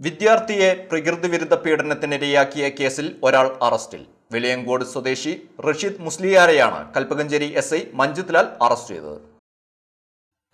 വിദ്യാർത്ഥിയെ പ്രകൃതി വിരുദ്ധ പീഡനത്തിനിരയാക്കിയ കേസിൽ ഒരാൾ അറസ്റ്റിൽ. വെളിയങ്കോട് സ്വദേശി Rasheed മുസ്ലിയാരെയാണ് Kalpakanchery S I Manjith Lal arrest ചെയ്തത്.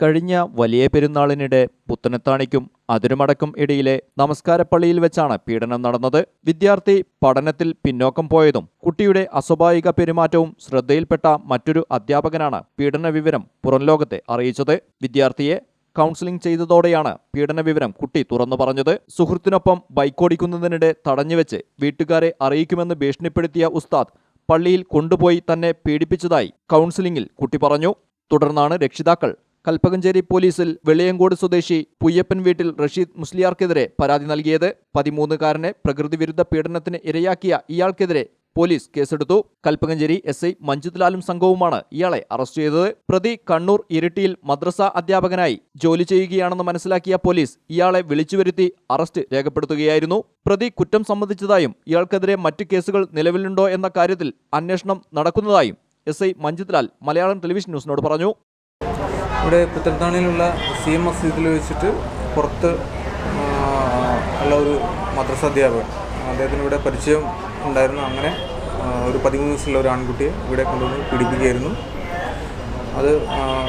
കഴിഞ്ഞ വലിയ പെരുന്നാളിനിടെ പുത്തനത്താണിക്കും അതിരുമടക്കും ഇടയിലെ നമസ്കാരപ്പള്ളിയിൽ വെച്ചാണ് പീഡനം നടന്നത്. വിദ്യാർത്ഥി പഠനത്തിൽ പിന്നോക്കം പോയതും കുട്ടിയുടെ അസ്വാഭാവിക പെരുമാറ്റവും ശ്രദ്ധയിൽപ്പെട്ട മറ്റൊരു അധ്യാപകനാണ് പീഡന വിവരം പുറംലോകത്തെ അറിയിച്ചത്. വിദ്യാർത്ഥിയെ കൗൺസിലിംഗ് ചെയ്തതോടെയാണ് പീഡന വിവരം കുട്ടി തുറന്നു പറഞ്ഞത്. സുഹൃത്തിനൊപ്പം ബൈക്കോടിക്കുന്നതിനിടെ തടഞ്ഞുവെച്ച് വീട്ടുകാരെ അറിയിക്കുമെന്ന് ഭീഷണിപ്പെടുത്തിയ ഉസ്താദ് പള്ളിയിൽ കൊണ്ടുപോയി തന്നെ പീഡിപ്പിച്ചതായി കൗൺസിലിംഗിൽ കുട്ടി പറഞ്ഞു. തുടർന്നാണ് രക്ഷിതാക്കൾ കൽപ്പകഞ്ചേരി പോലീസിൽ വെളിയങ്കോട് സ്വദേശി പുയ്യപ്പൻ വീട്ടിൽ റഷീദ് മുസ്ലിയാർക്കെതിരെ പരാതി നൽകിയത്. പതിമൂന്നുകാരനെ പ്രകൃതിവിരുദ്ധ പീഡനത്തിന് ഇരയാക്കിയ ഇയാൾക്കെതിരെ പോലീസ് കേസെടുത്തു. കൽപ്പകഞ്ചേരി എസ് ഐ മഞ്ജിത്ലാലും സംഘവുമാണ് ഇയാളെ അറസ്റ്റ് ചെയ്തത്. പ്രതി കണ്ണൂർ ഇരിട്ടിയിൽ മദ്രസ അധ്യാപകനായി ജോലി ചെയ്യുകയാണെന്ന് മനസ്സിലാക്കിയ പോലീസ് ഇയാളെ വിളിച്ചുവരുത്തി അറസ്റ്റ് രേഖപ്പെടുത്തുകയായിരുന്നു. പ്രതി കുറ്റം സംബന്ധിച്ചതായും ഇയാൾക്കെതിരെ മറ്റു കേസുകൾ നിലവിലുണ്ടോ എന്ന കാര്യത്തിൽ അന്വേഷണം നടക്കുന്നതായും S I Manjithlal Malayalam television ന്യൂസിനോട് പറഞ്ഞു. ഇവിടെ പുത്തൻതാണിയിലുള്ള സി എം മസ്ജിദിൽ വെച്ചിട്ട് പുറത്ത് ഉള്ള ഒരു മദ്രസ അധ്യാപകൻ. അദ്ദേഹത്തിന് ഇവിടെ പരിചയം ഉണ്ടായിരുന്നു. അങ്ങനെ ഒരു പതിമൂന്ന് വയസ്സുള്ള ഒരു ആൺകുട്ടിയെ ഇവിടെ കൊണ്ടുവന്ന് പീഡിപ്പിക്കുകയായിരുന്നു. അത്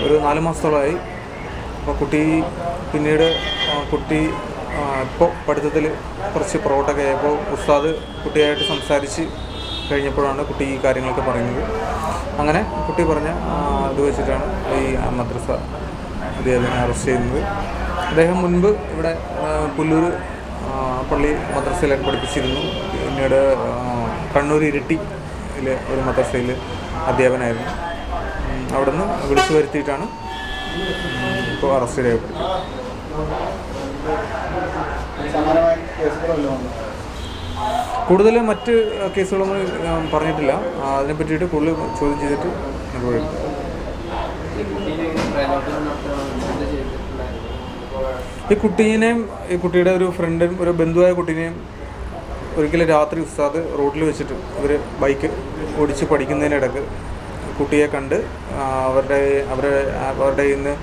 ഒരു നാല് മാസത്തോളമായി. അപ്പോൾ കുട്ടി പിന്നീട് കുട്ടി ഇപ്പോൾ പഠിത്തത്തിൽ കുറച്ച് പുറകോട്ടൊക്കെ ആയപ്പോൾ ഉസ്താദ് കുട്ടിയായിട്ട് സംസാരിച്ച് കഴിഞ്ഞപ്പോഴാണ് കുട്ടി ഈ കാര്യങ്ങളൊക്കെ പറയുന്നത്. അങ്ങനെ കുട്ടി പറഞ്ഞ ഇത് വെച്ചിട്ടാണ് ഈ മദ്രസ അദ്ദേഹത്തിനെ അറസ്റ്റ് ചെയ്യുന്നത്. അദ്ദേഹം മുൻപ് ഇവിടെ പുല്ലൂർ പള്ളി മദ്രസയിലൊക്കെ പഠിപ്പിച്ചിരുന്നു. പിന്നീട് കണ്ണൂർ ഇരിട്ടിയിലെ ഒരു മദ്രസയിൽ അധ്യാപനായിരുന്നു അവിടുന്ന് വിളിച്ചു വരുത്തിയിട്ടാണ് ഇപ്പോൾ അറസ്റ്റ് ചെയ്യപ്പെട്ടത് കൂടുതൽ മറ്റ് കേസുകളൊന്നും പറഞ്ഞിട്ടില്ല. അതിനെ പറ്റിയിട്ട് കൂടുതൽ ചോദ്യം ചെയ്തിട്ട് എടുക്കും. ഈ കുട്ടീനെയും ഈ കുട്ടിയുടെ ഒരു ഫ്രണ്ടും ഒരു ബന്ധുവായ കുട്ടീനെയും ഒരിക്കലും രാത്രി ഉസ്താദ് റോഡിൽ വെച്ചിട്ട് ഇവർ ബൈക്ക് ഓടിച്ച് പഠിക്കുന്നതിനിടക്ക് കുട്ടിയെ കണ്ട് അവരുടെ അവരുടെ അവരുടെ ഇന്ന്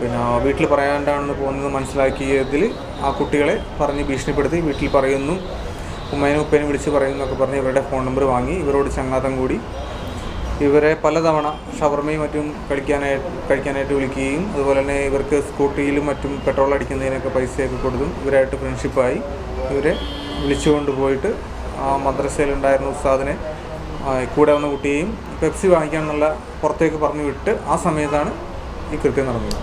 പിന്നെ വീട്ടിൽ പറയാണ്ടാണെന്ന് പോകുന്നത് മനസ്സിലാക്കിയതിൽ ആ കുട്ടികളെ പറഞ്ഞ് ഭീഷണിപ്പെടുത്തി വീട്ടിൽ പറയുന്നു. ഉമ്മേനും ഉപ്പേനും വിളിച്ച് പറയുന്നു എന്നൊക്കെ പറഞ്ഞ് ഇവരുടെ ഫോൺ നമ്പർ വാങ്ങി. ഇവരോട് ചങ്ങാതം കൂടി ഇവരെ പലതവണ ഷവർമയും മറ്റും കഴിക്കാനായിട്ട് കഴിക്കാനായിട്ട് വിളിക്കുകയും അതുപോലെ തന്നെ ഇവർക്ക് സ്കൂട്ടിയിലും മറ്റും പെട്രോൾ അടിക്കുന്നതിനൊക്കെ പൈസയൊക്കെ കൊടുത്തും ഇവരായിട്ട് ഫ്രണ്ട്ഷിപ്പായി ഇവരെ വിളിച്ചുകൊണ്ട് പോയിട്ട് ആ മദ്രസയിലുണ്ടായിരുന്ന ഉസ്താദിനെ കൂടെ വന്ന കുട്ടിയെയും പെപ്സി വാങ്ങിക്കാമെന്നുള്ള പുറത്തേക്ക് പറഞ്ഞു വിട്ട് ആ സമയത്താണ് ഈ കൃത്യം നടന്നത്.